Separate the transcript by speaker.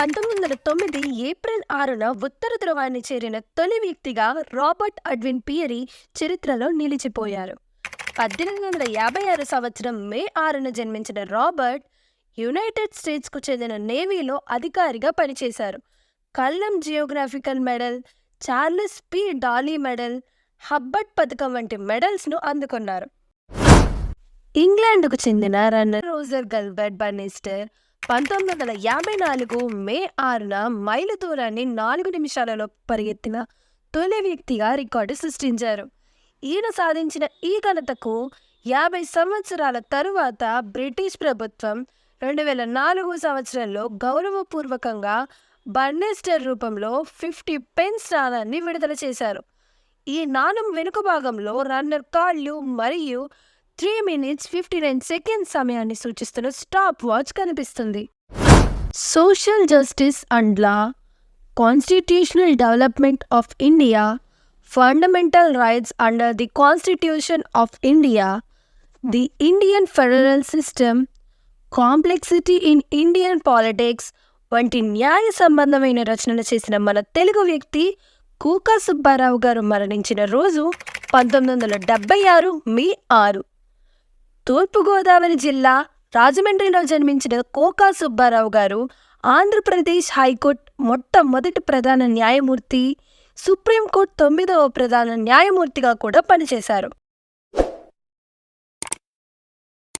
Speaker 1: పంతొమ్మిది వందల తొమ్మిది ఏప్రిల్ ఆరున ఉత్తర ధ్రువాన్ని చేరిన తొలి వ్యక్తిగా రాబర్ట్ అడ్విన్ పియరీ చరిత్రలో నిలిచిపోయారు. పద్దెనిమిది వందల యాభై ఆరు సంవత్సరం మే ఆరున జన్మించిన రాబర్ట్ యునైటెడ్ స్టేట్స్కు చెందిన నేవీలో అధికారిగా పనిచేశారు. Cullum geographical medal Charles P. Daly medal Hubbard పథకం వంటి మెడల్స్ను అందుకున్నారు. ఇంగ్లాండ్కు చెందిన రన్నర్ రోజర్ గల్బర్ట్ బర్నిస్టర్ పంతొమ్మిది వందల యాభై నాలుగు మే ఆరున మైలు దూరాన్ని నాలుగు నిమిషాలలో పరిగెత్తిన తొలి వ్యక్తిగా రికార్డు సృష్టించారు. ఈయన సాధించిన ఈ ఘనతకు యాభై సంవత్సరాల తరువాత బ్రిటిష్ ప్రభుత్వం రెండు వేల నాలుగు సంవత్సరంలో గౌరవపూర్వకంగా బర్నెస్టర్ రూపంలో ఫిఫ్టీ పెన్స్ నాణాన్ని విడుదల చేశారు. ఈ నాణం వెనుక భాగంలో రన్నర్ కాళ్ళు మరియు three minutes fifty nine seconds సమయాన్ని సూచిస్తున్న స్టాప్ వాచ్ కనిపిస్తుంది. Social justice and law constitutional development of India fundamental rights under the constitution of India the Indian federal system complexity in Indian politics వంటి న్యాయ సంబంధమైన రచనలు చేసిన మన తెలుగు వ్యక్తి కూకా సుబ్బారావు గారు మరణించిన రోజు పంతొమ్మిది వందల డెబ్బై ఆరు మే ఆరు. తూర్పుగోదావరి జిల్లా రాజమండ్రిలో జన్మించిన కోకా సుబ్బారావు గారు ఆంధ్రప్రదేశ్ హైకోర్టు మొట్టమొదటి ప్రధాన న్యాయమూర్తి సుప్రీంకోర్టు తొమ్మిదవ ప్రధాన న్యాయమూర్తిగా కూడా పనిచేశారు.